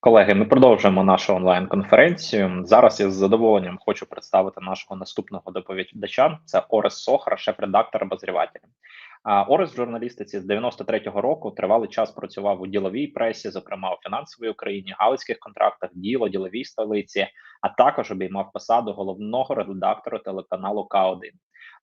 Колеги, ми продовжуємо нашу онлайн-конференцію. Зараз я з задоволенням хочу представити нашого наступного доповідача. Це Орес Сохра, шеф-редактор обозрівателя. Орес в журналістиці з 93-го року тривалий час працював у діловій пресі, зокрема у фінансовій Україні, галицьких контрактах, діло, діловій столиці, а також обіймав посаду головного редактора телеканалу К1,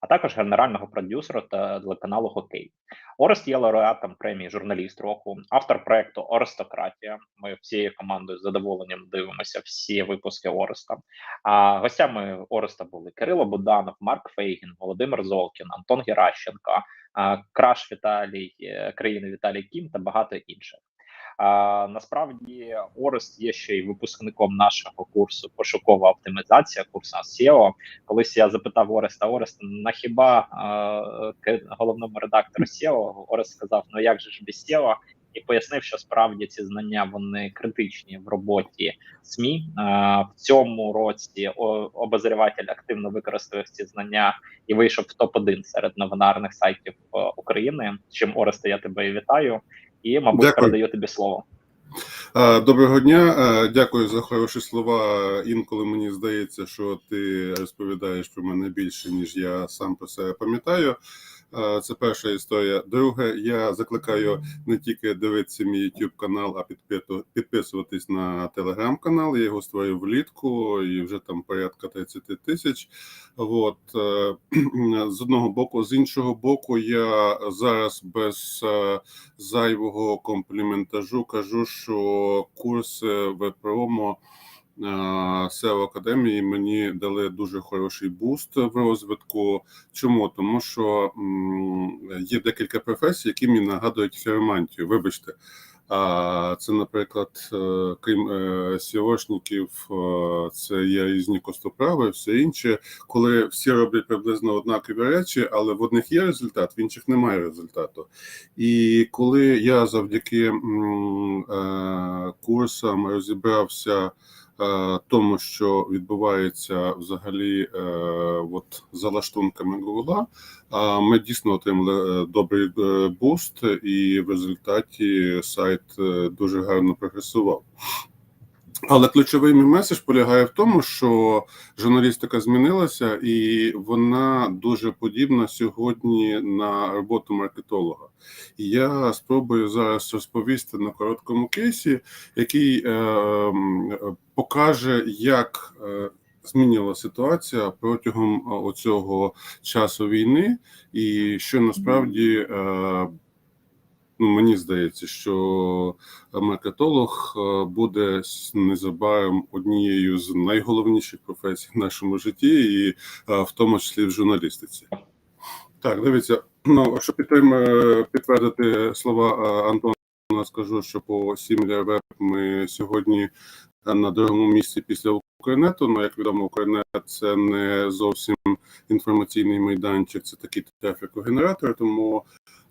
а також генерального продюсера та телеканалу Хокей. Орест є лауреатом премії журналіст року, автор проекту Орестократія. Ми всією командою з задоволенням дивимося всі випуски Ореста. А гостями Ореста були Кирило Буданов, Марк Фейгін, Володимир Золкін, Антон Геращенко, Краш Віталій, е, країни Віталій Кім та багато інших. Насправді Орест є ще й випускником нашого курсу пошукова оптимізація, курсу SEO. Колись я запитав Ореста Ореста, на хіба а, головному редактору SEO? Орест сказав: Ну як же ж без SEO? І пояснив, що справді ці знання вони критичні в роботі СМІ в цьому році. обозріватель активно використовує ці знання і вийшов в топ 1 серед новинарних сайтів України. Чим Оресте, я тебе і вітаю і, мабуть, Дякую. передаю тобі слово. Доброго дня, дякую за хороші слова. Інколи мені здається, що ти розповідаєш про мене більше, ніж я сам про себе пам'ятаю. Це перша історія. Друге, я закликаю не тільки дивитися мій YouTube канал, а підписуватись на телеграм-канал. Я його створив влітку і вже там порядка 30 тисяч. От е, з одного боку, з іншого боку, я зараз без е, зайвого компліментажу кажу, що курси в промо SEO академії мені дали дуже хороший буст в розвитку. Чому? Тому що є декілька професій, які мені нагадують фермантію. Вибачте. А це, наприклад, е, крім е, сіошників, е, це є різні костоправи, все інше, коли всі роблять приблизно однакові речі, але в одних є результат, в інших немає результату. І коли я завдяки курсам розібрався. Е, тому, що відбувається взагалі е, от за лаштунками Гугла, ми дійсно отримали е, добрий буст, і в результаті сайт дуже гарно прогресував. Але ключовий мій меседж полягає в тому, що журналістика змінилася, і вона дуже подібна сьогодні на роботу маркетолога. І я спробую зараз розповісти на короткому кейсі, який е, покаже, як е, змінила ситуація протягом оцього часу війни, і що насправді. Е, Ну, мені здається, що маркетолог е, буде незабаром однією з найголовніших професій в нашому житті, і е, в тому числі в журналістиці. Так, дивіться, ну щоб підтвердити слова е, Антона, скажу, що по Сімля ми сьогодні на другому місці після Укрнету. Ну, як відомо, Укрнет це не зовсім інформаційний майданчик, це такий трафікогенератор, тому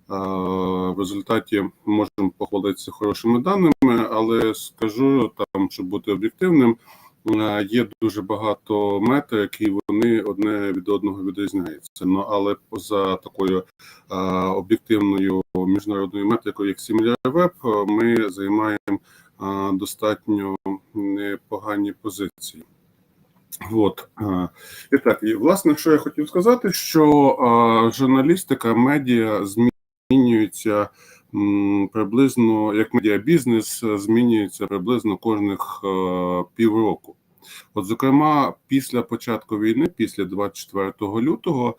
в результаті можемо похвалитися хорошими даними, але скажу там, щоб бути об'єктивним, є дуже багато мета, які вони одне від одного відрізняються. Ну але поза такою об'єктивною міжнародною метрикою, як Similar Web, ми займаємо достатньо непогані позиції. От і так, і власне, що я хотів сказати, що а, журналістика медіа змінює змінюється приблизно як медіабізнес змінюється приблизно кожних е, півроку. От, зокрема, після початку війни, після 24 лютого,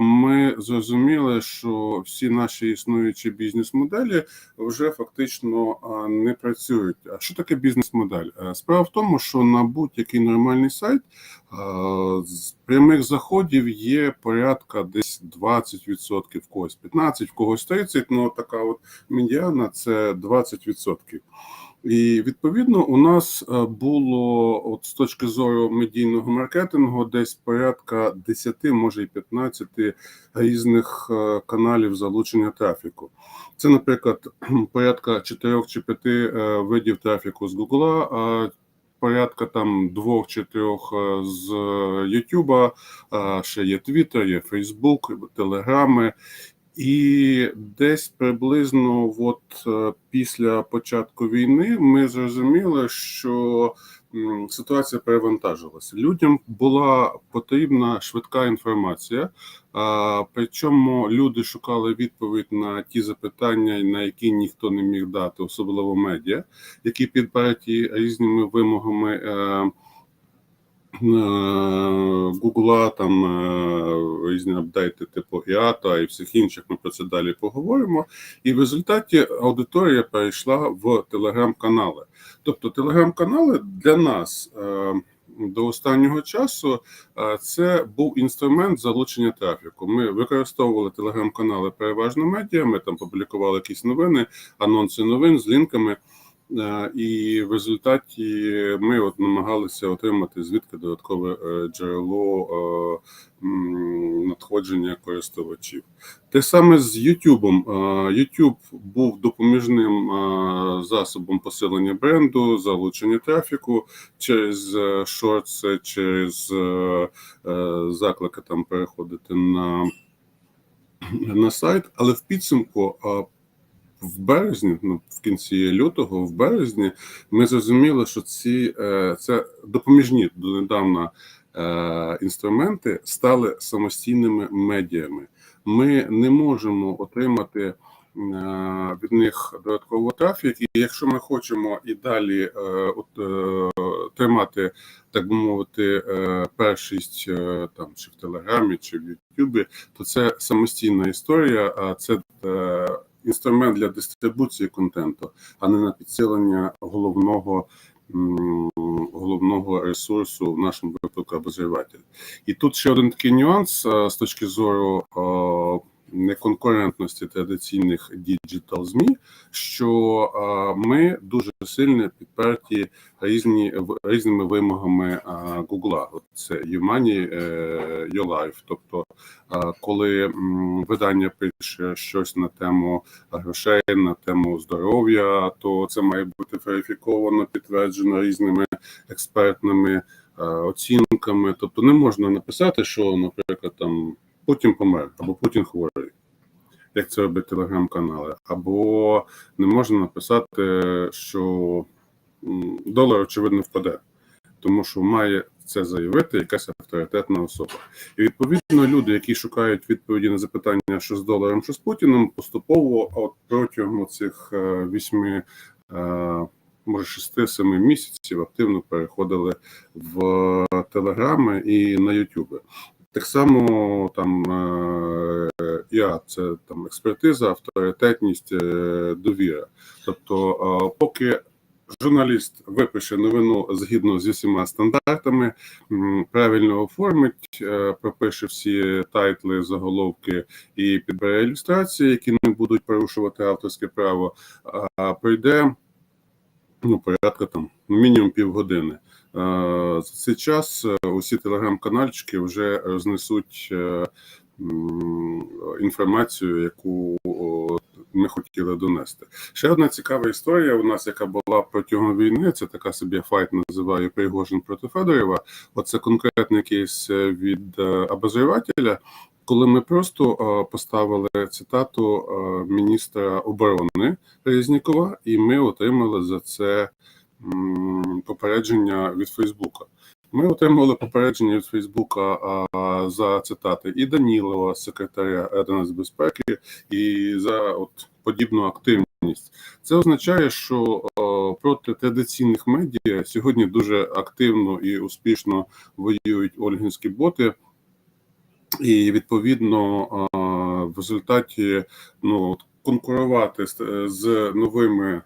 ми зрозуміли, що всі наші існуючі бізнес-моделі вже фактично не працюють. А що таке бізнес-модель? Е, справа в тому, що на будь-який нормальний сайт з прямих заходів є порядка десь 20%, в когось 15%, в когось 30%, ну така от медіана це 20%. І відповідно у нас е, було от з точки зору медійного маркетингу десь порядка 10, може і 15 різних е, каналів залучення трафіку. Це, наприклад, порядка 4 чи 5 е, видів трафіку з Google, а порядка там двох чи трьох з Ютуба, ще є Твіттер, є Фейсбук, Телеграми. І десь приблизно, от е, після початку війни, ми зрозуміли, що ситуація перевантажилася. Людям була потрібна швидка інформація. Причому люди шукали відповідь на ті запитання, на які ніхто не міг дати, особливо медіа, які підбиті різними вимогами. Гугла, там е, різні апдейти типу ІАТА і всіх інших. Ми про це далі поговоримо. І в результаті аудиторія перейшла в телеграм-канали. Тобто, телеграм-канали для нас е, до останнього часу е, це був інструмент залучення трафіку. Ми використовували телеграм-канали переважно медіа. Ми там публікували якісь новини, анонси новин з лінками. Е, І в результаті ми от намагалися отримати звідки додаткове е, джерело е, надходження користувачів. Те саме з Ютубом. YouTube був допоміжним засобом посилення бренду, залучення трафіку через шортси, через заклики там переходити на, на сайт, але в підсумку. В березні, ну в кінці лютого, в березні, ми зрозуміли, що ці е, це допоміжні донедавна е, інструменти стали самостійними медіями. Ми не можемо отримати е, від них додатково трафік, і якщо ми хочемо і далі от, тримати, так би мовити, першість там чи в Телеграмі, чи в Ютубі, то це самостійна історія, а це інструмент для дистрибуції контенту, а не на підсилення головного головного ресурсу в нашому випадку обозрівателя. І тут ще один такий нюанс з точки зору а, неконкурентності традиційних діджитал змі, що ми дуже сильно підперті різні різними вимогами Гугла. От Це YouMoney, е, YouLife. Тобто, коли видання пише щось на тему грошей, на тему здоров'я, то це має бути верифіковано, підтверджено різними експертними е, оцінками. Тобто, не можна написати, що, наприклад, там Путін помер або Путін хворий. Як це роблять телеграм-канали, або не можна написати, що долар очевидно впаде, тому що має це заявити якась авторитетна особа. І відповідно люди, які шукають відповіді на запитання, що з доларом, що з Путіним, поступово от протягом цих вісьми, е, може шести-семи місяців активно переходили в телеграми і на Ютуби. Так само там е, ІА, це там експертиза, авторитетність, е, довіра. Тобто, е, поки журналіст випише новину згідно зі всіма стандартами, правильно оформить, пропише всі тайтли, заголовки і підбере ілюстрації, які не будуть порушувати авторське право, а пройде ну, порядка там мінімум півгодини. Е, За цей час е, усі телеграм-канальчики вже рознесуть е, інформацію, яку ми хотіли донести. Ще одна цікава історія у нас, яка була протягом війни. Це така собі файт називаю Пригожин проти Федорова. Оце конкретний кейс е, від е, обозрівателя. Коли ми просто е, поставили цитату е, міністра оборони Резнікова, і ми отримали за це попередження від Фейсбука. Ми отримали попередження від Фейсбука за цитати і Данілова, секретаря Ради нацбезпеки, і за от подібну активність. Це означає, що о, проти традиційних медіа сьогодні дуже активно і успішно воюють ольгінські боти. І відповідно а, в результаті ну конкурувати з, з новими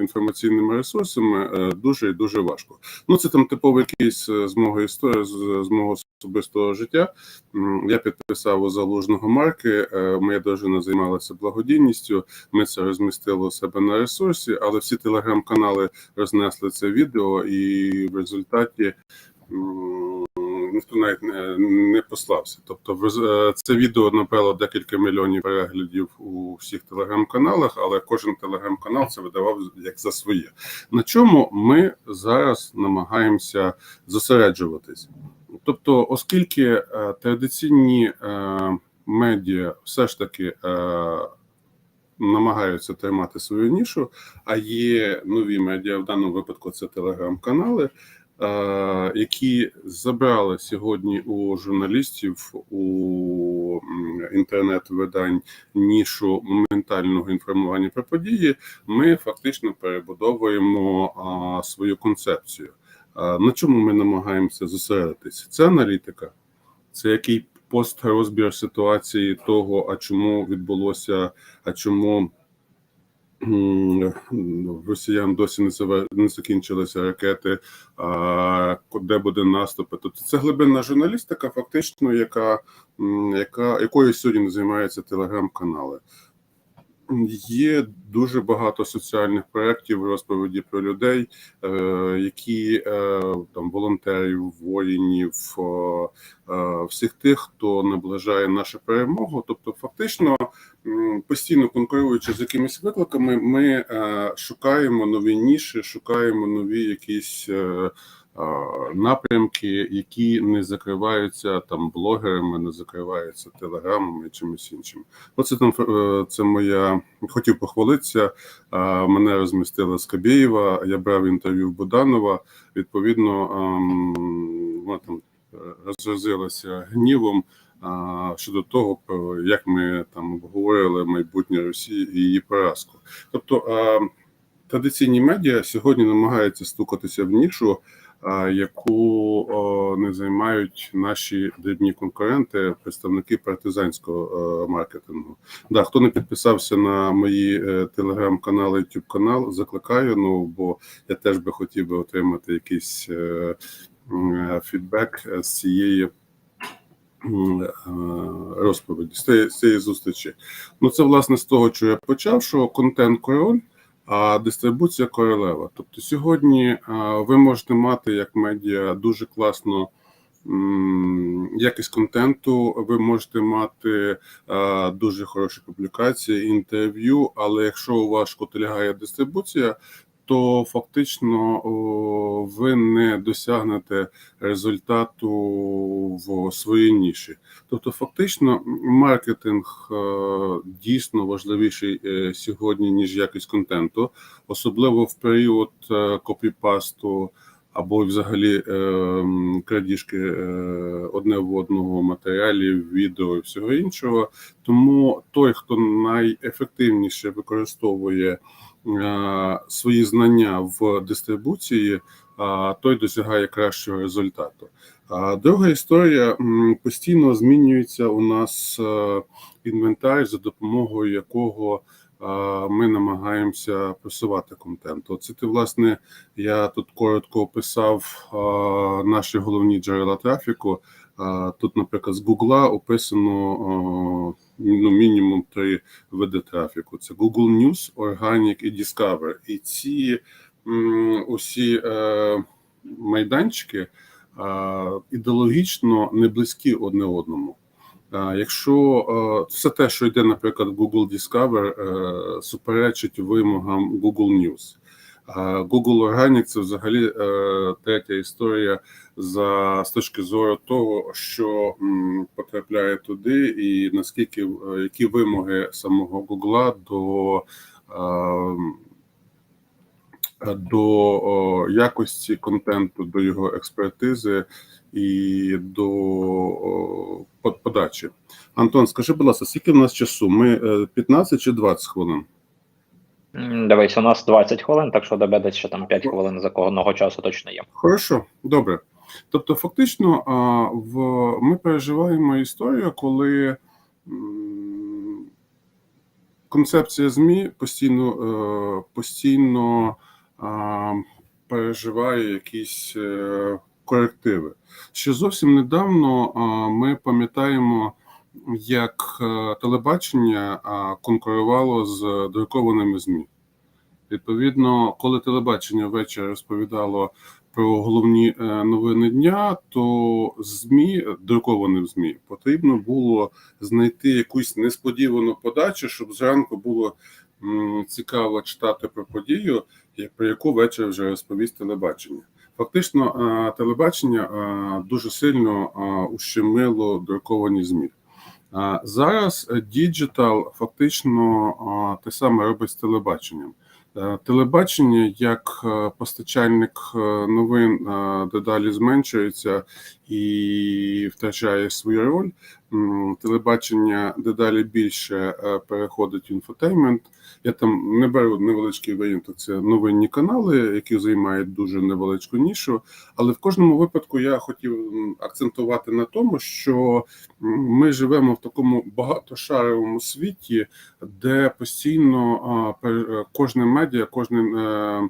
інформаційними ресурсами е, дуже і дуже важко. Ну це там типовий кейс е, з мого історії, з, мого особистого життя. Я підписав у залужного марки. е, Моя дружина займалася благодійністю. Ми це розмістили у себе на ресурсі, але всі телеграм-канали рознесли це відео, і в результаті. Ніхто навіть не, не послався. Тобто, е, це відео набрало декілька мільйонів переглядів у всіх телеграм-каналах, але кожен телеграм-канал це видавав як за своє. На чому ми зараз намагаємося зосереджуватись? Тобто, оскільки е, традиційні е, медіа все ж таки е, намагаються тримати свою нішу, а є нові медіа, в даному випадку це телеграм-канали, які забрали сьогодні у журналістів у інтернет-видань нішу моментального інформування про події. Ми фактично перебудовуємо свою концепцію. На чому ми намагаємося зосередитися? Це аналітика, це який построзбір ситуації того, а чому відбулося, а чому росіян досі не не закінчилися ракети, а де буде наступ. Тобто це глибинна журналістика, фактично, яка, яка якою сьогодні займаються телеграм-канали. Є дуже багато соціальних проєктів розповіді про людей, е, які е, там волонтерів, воїнів, е, всіх тих, хто наближає нашу перемогу. Тобто, фактично, постійно конкуруючи з якимись викликами, ми шукаємо нові ніші, шукаємо нові якісь. Е, е, Напрямки, які не закриваються там блогерами, не закриваються телеграмами чимось іншим. Оце там е, це моя хотів похвалитися. Мене розмістила Скабєєва. Я брав інтерв'ю в Буданова. Відповідно, ем, вона там е, розразилася гнівом щодо того, як ми там обговорили майбутнє Росії і її поразку. Тобто традиційні медіа сьогодні намагаються стукатися в нішу. Яку не займають наші дрібні конкуренти, представники партизанського е, маркетингу. Да, хто не підписався на мої е, телеграм-канали, youtube канал, закликаю. Ну бо я теж би хотів би отримати якийсь е, фідбек з цієї розповіді, з цієї зустрічі. Ну це власне з того, що я почав, що контент король. А дистрибуція королева. Тобто сьогодні ви можете мати як медіа дуже класно якість контенту, ви можете мати дуже хороші публікації, інтерв'ю, але якщо у вас шкотилягає дистрибуція, то фактично ви не досягнете результату в своїй ніші. Тобто, фактично, маркетинг е, дійсно важливіший е, сьогодні, ніж якість контенту, особливо в період е, копіпасту або взагалі е, крадіжки е, одне в одного матеріалів, відео і всього іншого. Тому той, хто найефективніше використовує е, свої знання в дистрибуції, а, той досягає кращого результату. А друга історія постійно змінюється у нас е, інвентар, за допомогою якого е, ми намагаємося просувати контент. Оце власне, я тут коротко описав наші головні джерела трафіку. Тут, наприклад, з Гугла описано ну, мінімум три види трафіку: це Google News, Organic і Discover. І ці усі е, майданчики ідеологічно не близькі одне одному. Якщо е, все те, що йде, наприклад, Google Discover, е, суперечить вимогам Google News. Google Organic це взагалі е, третя історія за з точки зору того, що потрапляє туди, і наскільки які вимоги самого Google до, до якості контенту, до його експертизи і до подачі. Антон, скажи, будь ласка, скільки в нас часу? Ми е, 15 чи 20 хвилин? Дивись, у нас 20 хвилин, так що тебе десь ще там 5 хвилин за кого часу точно є. Хорошо, добре. Тобто, фактично, в ми переживаємо історію, коли концепція ЗМІ постійно, е, постійно переживає якісь е, корективи. Ще зовсім недавно ми пам'ятаємо, як е, телебачення конкурувало з друкованими ЗМІ. Відповідно, коли телебачення ввечері розповідало про головні е, новини дня, то змі друкованим змі потрібно було знайти якусь несподівану подачу, щоб зранку було цікаво читати про подію, про яку вечір вже розповість телебачення. Фактично, е, телебачення е, дуже сильно е, ущемило друковані змі. Зараз діджитал фактично те саме робить з телебаченням. Е, Телебачення як е, постачальник е, новин дедалі зменшується і втрачає свою роль. Телебачення дедалі більше переходить в інфотеймент. Я там не беру невеличкий варіант, це новинні канали, які займають дуже невеличку нішу. Але в кожному випадку я хотів акцентувати на тому, що ми живемо в такому багатошаровому світі, де постійно кожне медіа, кожен е,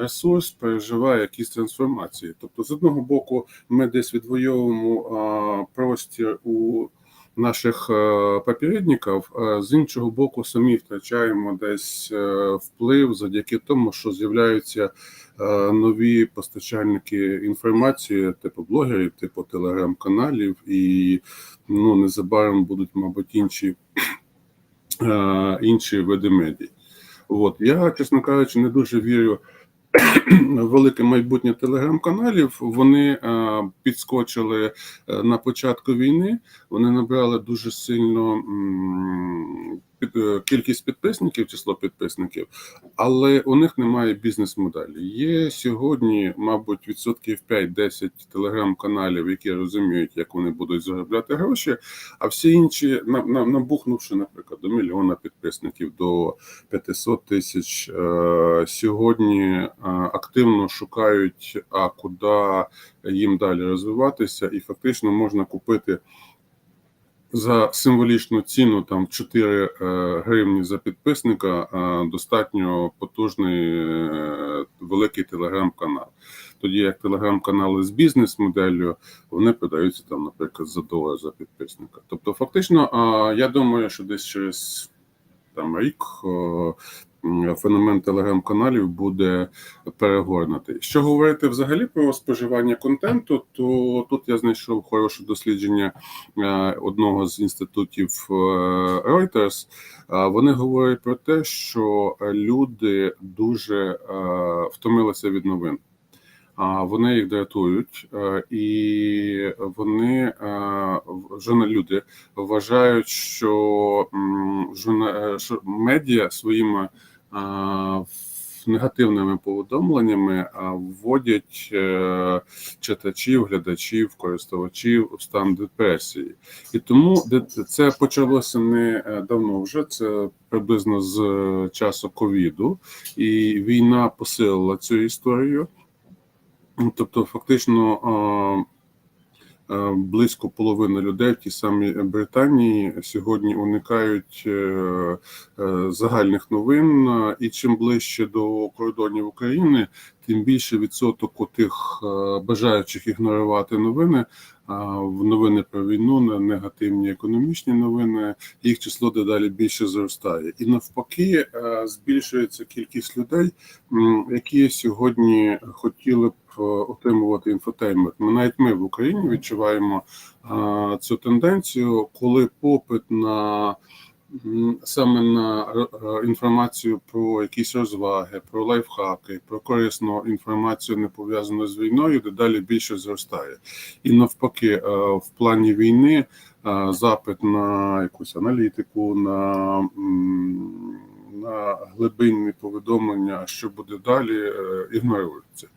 ресурс переживає якісь трансформації. Тобто, з одного боку, ми десь відвоюємо а, простір у наших е, попередників, а з іншого боку, самі втрачаємо десь е, вплив завдяки тому, що з'являються е, нові постачальники інформації, типу блогерів, типу телеграм-каналів, і ну незабаром будуть, мабуть, інші, е, інші види медій. От я, чесно кажучи, не дуже вірю велике майбутнє телеграм-каналів. Вони а, підскочили е, на початку війни. Вони набрали дуже сильно м, е, кількість підписників, число підписників, але у них немає бізнес-моделі. Є сьогодні, мабуть, відсотків 5-10 телеграм-каналів, які розуміють, як вони будуть заробляти гроші. А всі інші, на- на- набухнувши, наприклад, до мільйона підписників, до 500 тисяч, е, сьогодні е, активно шукають, а куди їм далі розвиватися, і фактично можна купити. За символічну ціну там 4 е, гривні за підписника достатньо потужний е, великий телеграм-канал. Тоді як телеграм-канали з бізнес-моделлю вони продаються там, наприклад, за долар за підписника. Тобто, фактично, я думаю, що десь через там рік феномен телеграм-каналів буде перегорнутий. Що говорити взагалі про споживання контенту, то тут я знайшов хороше дослідження е, одного з інститутів е, Reuters. Е, Вони говорять про те, що люди дуже втомилися від новин. А вони їх дратують, і вони журна- люди вважають, що е, медіа своїми негативними повідомленнями вводять е, читачів, глядачів, користувачів у стан депресії. І тому це почалося не е, давно вже, це приблизно з е, часу ковіду, і війна посилила цю історію. Тобто, фактично, близько половини людей в тій самій Британії сьогодні уникають е, е, загальних новин. І чим ближче до кордонів України, тим більше відсоток у тих е, бажаючих ігнорувати новини. В новини про війну, на негативні економічні новини, їх число дедалі більше зростає, і навпаки, е, збільшується кількість людей, які сьогодні хотіли б е, отримувати інфотеймент. Ми навіть ми в Україні відчуваємо цю тенденцію, коли попит на саме на е, е, інформацію про якісь розваги, про лайфхаки, про корисну інформацію, не пов'язану з війною, дедалі більше зростає. І навпаки, е, в плані війни запит на якусь аналітику, на на глибинні повідомлення, що буде далі, ігнорується.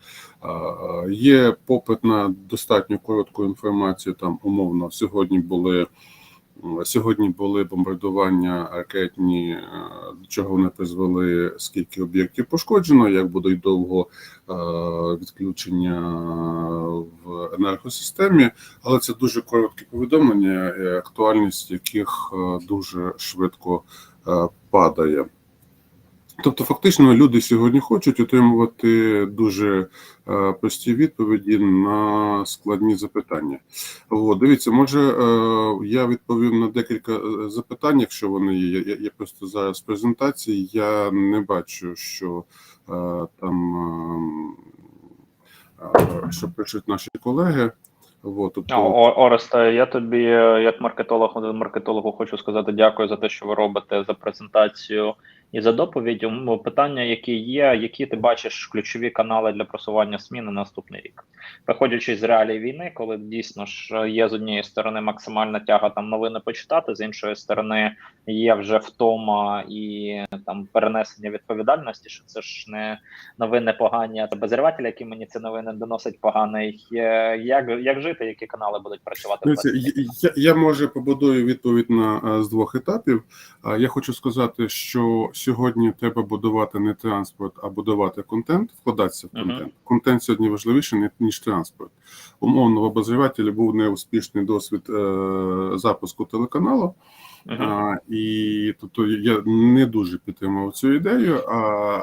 Є попит на достатньо коротку інформацію. Там умовно сьогодні були. Сьогодні були бомбардування ракетні, е, до чого вони призвели, скільки об'єктів пошкоджено, як будуть довго е, відключення в енергосистемі, але це дуже короткі повідомлення, е, актуальність яких е, дуже швидко е, падає. Тобто, фактично, люди сьогодні хочуть отримувати дуже е, прості відповіді на складні запитання. От, дивіться, може е, я відповім на декілька е, запитань, якщо вони є. Я, я просто зараз в презентації я не бачу, що там е, е, що пишуть наші колеги. От, тобто, О, О- Оресте, я тобі, як маркетолог, маркетологу, хочу сказати дякую за те, що ви робите за презентацію і за доповідь. Питання, які є, які ти бачиш ключові канали для просування СМІ на наступний рік, виходячи з реалій війни, коли дійсно ж є з однієї сторони максимальна тяга там новини почитати, з іншої сторони є вже втома і там перенесення відповідальності, що це ж не новини погані, а це безриватель, які мені ці новини доносить поганий. Е, Як, як жити, які канали будуть працювати? в Дивіться, 23? я, я, я може побудую відповідь на е, з двох етапів. Я хочу сказати, що сьогодні треба будувати не транспорт, а будувати контент, вкладатися в контент. Контент сьогодні важливіший ніж транспорт. Умовно, в обозрівателі був неуспішний досвід е, запуску телеканалу. Мгм. А, і тобто я не дуже підтримував цю ідею, а,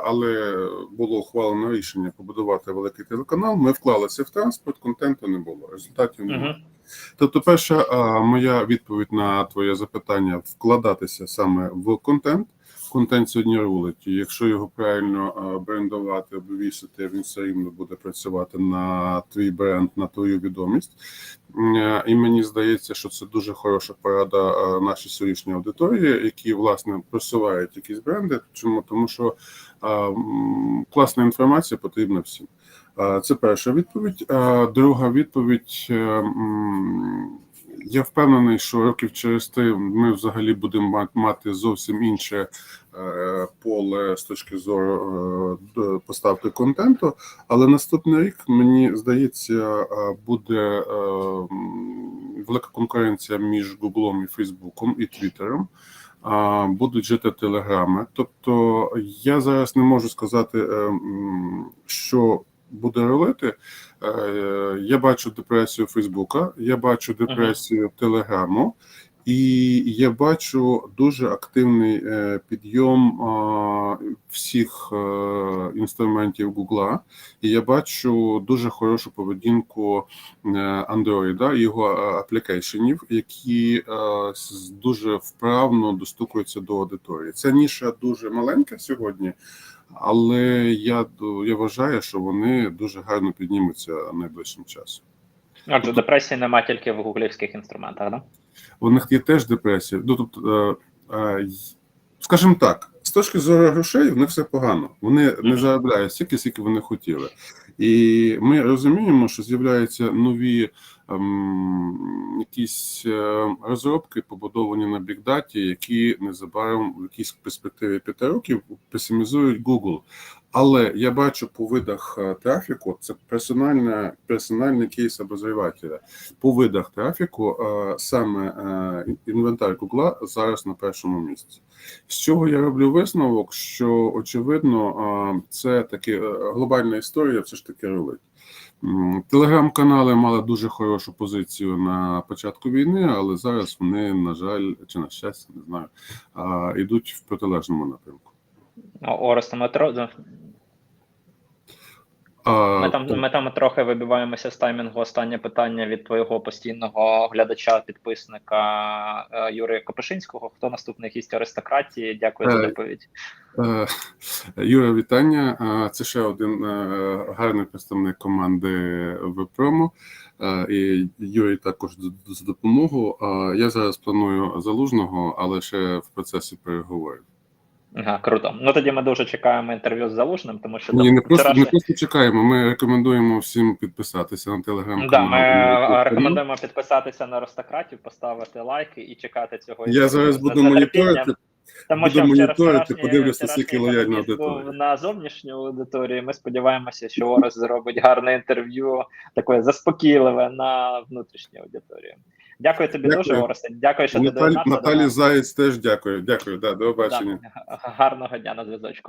але було ухвалено рішення побудувати великий телеканал. Ми вклалися в транспорт, контенту не було. Результатів немає. Мгм. Тобто, перша а, моя відповідь на твоє запитання вкладатися саме в контент. Контент сьогодні рулить. Якщо його правильно брендувати, обвісити, він все рівно буде працювати на твій бренд, на твою відомість. Е, І мені здається, що це дуже хороша порада а, нашій сьогоднішній аудиторії, які власне просувають якісь бренди. Чому тому, що класна інформація потрібна всім. Це перша відповідь. Друга відповідь. Я впевнений, що років через три ми взагалі будемо мати зовсім інше е, поле з точки зору е, поставки контенту. Але наступний рік, мені здається, е, буде велика конкуренція між Гуглом і Фейсбуком і Твіттером. Будуть жити телеграми. Тобто я зараз не можу сказати, що буде ролити. Е, Я бачу депресію Фейсбука, я бачу депресію Телеграму, і я бачу дуже активний е, підйом всіх е, інструментів Гугла, і я бачу дуже хорошу поведінку Android, його е, аплікейшенів, які дуже вправно достукуються до аудиторії. Ця ніша дуже маленька сьогодні. Але я, я вважаю, що вони дуже гарно піднімуться найближчим часом. Отже, депресії нема тільки в гуглівських інструментах, да? У них є теж депресія. Ну, тобто, е, е, скажімо так, з точки зору грошей, в них все погано. Вони не заробляють стільки, скільки вони хотіли. І ми розуміємо, що з'являються нові якісь е, розробки, побудовані на бікдаті, які незабаром в якійсь перспективі п'яти років песимізують Google. Але я бачу по видах е, трафіку, це персональна, персональний кейс обозрівателя. По видах трафіку е, саме інвентар Гугла зараз на першому місці. З чого я роблю висновок, що очевидно це таки глобальна історія, все ж таки рулить. Телеграм-канали мали дуже хорошу позицію на початку війни, але зараз вони, на жаль, чи на щастя, не знаю, йдуть в протилежному напрямку. О, Орест, ми, там, ми там трохи вибиваємося з таймінгу. Останнє питання від твого постійного глядача, підписника е, Юрія Копишинського. Хто наступний гість аристократії? Дякую за Е, доповідь. Е, Юра, вітання. Це ще один гарний представник команди Вепрому. Е, І Юрій також з- з допомогу. Я зараз планую залужного, але ще в процесі переговорів. Ага, круто. Ну тоді ми дуже чекаємо інтерв'ю з Залужним, тому що Ні, не просто, не просто чекаємо. Ми рекомендуємо всім підписатися на телеграм-канал. Да, ми рекомендуємо підписатися на аристократів, поставити лайки і чекати цього. Я зараз буду моніторити. Тому Буду що моніторити, подивлюся, скільки лояльна аудиторія. на зовнішню аудиторію. Ми сподіваємося, що Орес зробить гарне інтерв'ю, таке заспокійливе на внутрішню аудиторію. Дякую тобі Дякую. дуже, Оресе. Дякую, що ти Наталі, доєднався до Наталі. Заєць теж дякую. Дякую. Да, до побачення. Да. Гарного дня на зв'язочку.